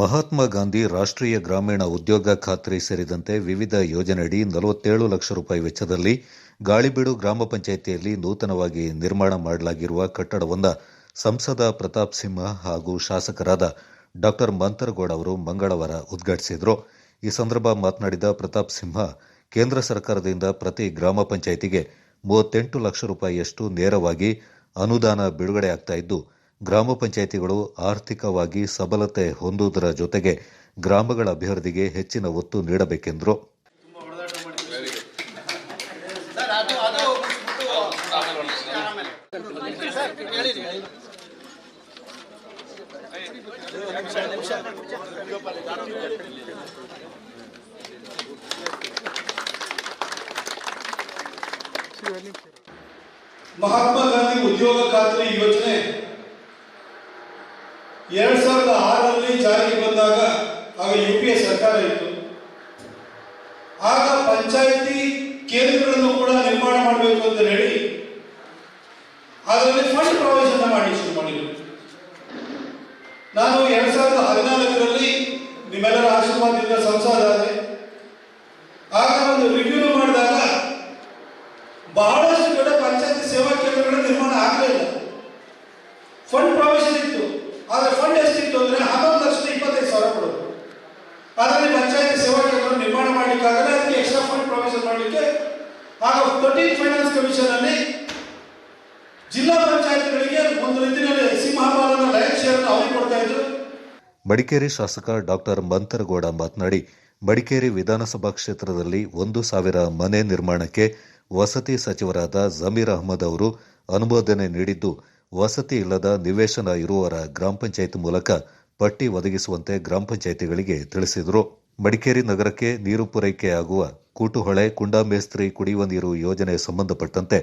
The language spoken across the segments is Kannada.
ಮಹಾತ್ಮ ಗಾಂಧಿ ರಾಷ್ಟ್ರೀಯ ಗ್ರಾಮೀಣ ಉದ್ಯೋಗ ಖಾತ್ರಿ ಸೇರಿದಂತೆ ವಿವಿಧ ಯೋಜನೆಯಡಿ ನಲವತ್ತೇಳು ಲಕ್ಷ ರೂಪಾಯಿ ವೆಚ್ಚದಲ್ಲಿ ಗಾಳಿಬೀಡು ಗ್ರಾಮ ಪಂಚಾಯಿತಿಯಲ್ಲಿ ನೂತನವಾಗಿ ನಿರ್ಮಾಣ ಮಾಡಲಾಗಿರುವ ಕಟ್ಟಡವನ್ನು ಸಂಸದ ಪ್ರತಾಪ್ ಸಿಂಹ ಹಾಗೂ ಶಾಸಕರಾದ ಡಾಕ್ಟರ್ ಮಂತರಗೌಡ ಅವರು ಮಂಗಳವಾರ ಉದ್ಘಾಟಿಸಿದರು. ಈ ಸಂದರ್ಭ ಮಾತನಾಡಿದ ಪ್ರತಾಪ್ ಸಿಂಹ, ಕೇಂದ್ರ ಸರ್ಕಾರದಿಂದ ಪ್ರತಿ ಗ್ರಾಮ ಪಂಚಾಯಿತಿಗೆ ಮೂವತ್ತೆಂಟು ಲಕ್ಷ ರೂಪಾಯಿಯಷ್ಟು ನೇರವಾಗಿ ಅನುದಾನ ಬಿಡುಗಡೆಯಾಗ್ತಾ ಇದ್ದು ಗ್ರಾಮ ಪಂಚಾಯಿತಿಗಳು ಆರ್ಥಿಕವಾಗಿ ಸಬಲತೆ ಹೊಂದುವುದರ ಜೊತೆಗೆ ಗ್ರಾಮಗಳ ಅಭಿವೃದ್ಧಿಗೆ ಹೆಚ್ಚಿನ ಒತ್ತು ನೀಡಬೇಕೆಂದರು. ಮಹಾತ್ಮ ಗಾಂಧಿ ಉದ್ಯೋಗ ಖಾತ್ರಿ ಯೋಜನೆ ಎರಡ್ ಸಾವಿರದ ಆರರಲ್ಲಿ ಜಾರಿಗೆ ಬಂದಾಗ ಆಗ ಯು ಪಿ ಎ ಸರ್ಕಾರ ಇತ್ತು. ಆಗ ಪಂಚಾಯಿತಿ ಕೇಂದ್ರಗಳನ್ನು ಕೂಡ ನಿರ್ಮಾಣ ಮಾಡಬೇಕು ಅಂತ ಹೇಳಿ ಅದರಲ್ಲಿ ಫಂಡ್ ಪ್ರಾವಿಷನ್ ಮಾಡಿ ಶುರು ಮಾಡಿದ್ರು. ನಾನು ಎರಡ್ ಸಾವಿರದ ಹದಿನಾಲ್ಕರಲ್ಲಿ ನಿಮ್ಮೆಲ್ಲರ ಆಶೀರ್ವಾದದಿಂದ ಸಂಸದಾದೆ ಆಗ ಒಂದು ರಿವ್ಯೂ ಮಾಡಿದಾಗ ಬಹಳಷ್ಟು ಕಡೆ ಪಂಚಾಯತಿ ಸೇವಾ ಕೇಂದ್ರಗಳ ನಿರ್ಮಾಣ ಆಗಲಿಲ್ಲ ಫಂಡ್ ಪ್ರಾವಿಷನ್ ಇತ್ತು. ಆದರೆ ಫಂಡ್ ಎಷ್ಟಿತ್ತು ಅಂದ್ರೆ ಹನ್ನೊಂದು ಲಕ್ಷದ ಇಪ್ಪತ್ತೈದು ಸಾವಿರ ಕೊಡೋದು. ಅದರಲ್ಲಿ ಪಂಚಾಯತ್ ಸೇವಾ ಕೇಂದ್ರ ನಿರ್ಮಾಣ ಮಾಡಲಿಕ್ಕಾಗಲ್ಲ, ಅದಕ್ಕೆ ಎಕ್ಸ್ಟ್ರಾ ಫಂಡ್ ಪ್ರೊವಿಷನ್ ಮಾಡಲಿಕ್ಕೆ. ಆಗ ಥರ್ಟೀನ್ ಫೈನಾನ್ಸ್ ಕಮಿಷನ್ ಅಲ್ಲಿ ಜಿಲ್ಲಾ ಪಂಚಾಯತ್ಗಳಿಗೆ ಒಂದು ರೀತಿಯಲ್ಲಿ ಸಿಂಹಪಾಲನ ಲಯನ್ ಶೇರ್ ಅವರು ಕೊಡ್ತಾ ಇದ್ರು. ಮಡಿಕೇರಿ ಶಾಸಕ ಡಾಕ್ಟರ್ ಮಂತರಗೌಡ ಮಾತನಾಡಿ, ಮಡಿಕೇರಿ ವಿಧಾನಸಭಾ ಕ್ಷೇತ್ರದಲ್ಲಿ ಒಂದು ಸಾವಿರ ಮನೆ ನಿರ್ಮಾಣಕ್ಕೆ ವಸತಿ ಸಚಿವರಾದ ಜಮೀರ್ ಅಹಮದ್ ಅವರು ಅನುಮೋದನೆ ನೀಡಿದ್ದು ವಸತಿ ಇಲ್ಲದ ನಿವೇಶನ ಇರುವವರ ಗ್ರಾಮ ಪಂಚಾಯತ್ ಮೂಲಕ ಪಟ್ಟಿ ಒದಗಿಸುವಂತೆ ಗ್ರಾಮ ಪಂಚಾಯಿತಿಗಳಿಗೆ ತಿಳಿಸಿದರು. ಮಡಿಕೇರಿ ನಗರಕ್ಕೆ ನೀರು ಪೂರೈಕೆಯಾಗುವ ಕೂಟುಹೊಳೆ ಕುಂಡಾಮೇಸ್ತ್ರಿ ಕುಡಿಯುವ ನೀರು ಯೋಜನೆ ಸಂಬಂಧಪಟ್ಟಂತೆ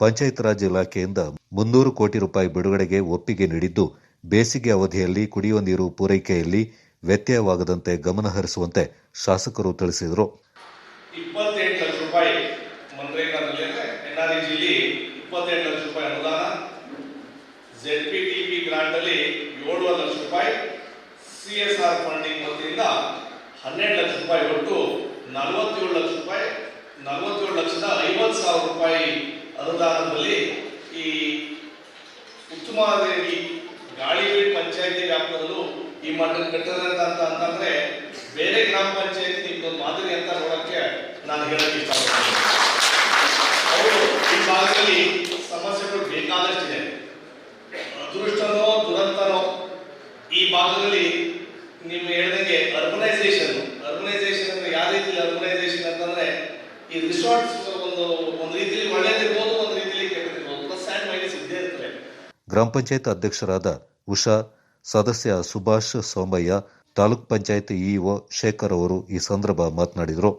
ಪಂಚಾಯತ್ ರಾಜ್ ಇಲಾಖೆಯಿಂದ ಮುನ್ನೂರು ಕೋಟಿ ರೂಪಾಯಿ ಬಿಡುಗಡೆಗೆ ಒಪ್ಪಿಗೆ ನೀಡಿದ್ದು, ಬೇಸಿಗೆ ಅವಧಿಯಲ್ಲಿ ಕುಡಿಯುವ ನೀರು ಪೂರೈಕೆಯಲ್ಲಿ ವ್ಯತ್ಯಯವಾಗದಂತೆ ಗಮನಹರಿಸುವಂತೆ ಶಾಸಕರು ತಿಳಿಸಿದರು. ಇಪ್ಪತ್ತೆಂಟು ಲಕ್ಷ ರೂಪಾಯಿ ಮನ್ರೇಗಾದಲ್ಲಿ ಆರ್ ಇಪ್ಪತ್ತೆಂಟು ಲಕ್ಷ ರೂಪಾಯಿ ಅನುದಾನ ಜೆಡ್ ಪಿ ಟಿ ಪಿ ಗ್ರಾಂಟಲ್ಲಿ ಏಳುವರೆ ಲಕ್ಷ ರೂಪಾಯಿ ಸಿ ಎಸ್ ಆರ್ ಫಂಡಿಂಗ್ ವತಿಯಿಂದ ಹನ್ನೆರಡು ಲಕ್ಷ ರೂಪಾಯಿ ಒಟ್ಟು ನಲವತ್ತೇಳು ಲಕ್ಷ ರೂಪಾಯಿ, ನಲವತ್ತೇಳು ಲಕ್ಷದ ಐವತ್ತು ಸಾವಿರ ರೂಪಾಯಿ ಅನುದಾನದಲ್ಲಿ ಈ ಉತ್ತಮವಾದ ಈ ಗಾಳಿಬೀಡು ಪಂಚಾಯತಿ ವ್ಯಾಪ್ತದಲ್ಲೂ ಈ ಮಟ್ಟಕ್ಕೆ ಕಟ್ಟಿದಂತ ಅಂತ ಅಂತಂದ್ರೆ ಬೇರೆ ಗ್ರಾಮ ಪಂಚಾಯತಿ ನಿಮ್ದೊಂದು ಮಾದರಿ ಅಂತ ನೋಡಕ್ಕೆ ನಾನು ಹೇಳಕ್ಕೆ ಇಷ್ಟಪಡ್ತೀನಿ. ಅವರು ಈ ಭಾಗದಲ್ಲಿ ಸಮಸ್ಯೆಗಳು ಬೇಕಾದಷ್ಟಿದೆ. ಅದೃಷ್ಟನೋ ದುರಂತನೋ, ಈ ಭಾಗದಲ್ಲಿ ನಿಮ್ಮ ಹೇಳ್ದಂಗೆ ಅರ್ಬನೈಸೇಷನ್ ಅರ್ಬನೈಸೇಷನ್ ಅಂದ್ರೆ ಯಾವ ರೀತಿ ಅರ್ಬನೈಸೇಷನ್ ಅಂತಂದ್ರೆ ಈ ರಿಸಾರ್ಟ್ಸ್ ಒಂದು ಒಂದು ರೀತಿಯಲ್ಲಿ ಒಳ್ಳೇದಿರ್ಬೋದು, ಒಂದು ರೀತಿಯಲ್ಲಿ ಕೆಟ್ಟದಿರ್ಬೋದು. ಪ್ಲಸ್ ಆ್ಯಂಡ್ ಮೈನಸ್ ಇದ್ದೇ ಇರ್ತವೆ. ಗ್ರಾಮ ಪಂಚಾಯತ್ ಅಧ್ಯಕ್ಷರಾದ ಉಷಾ, ಸದಸ್ಯ ಸುಭಾಷ್ ಸೋಮಯ್ಯ, ತಾಲೂಕ್ ಪಂಚಾಯತ್ ಇಒ ಶೇಖರ್ ಅವರು ಈ ಸಂದರ್ಭ ಮಾತನಾಡಿದರು.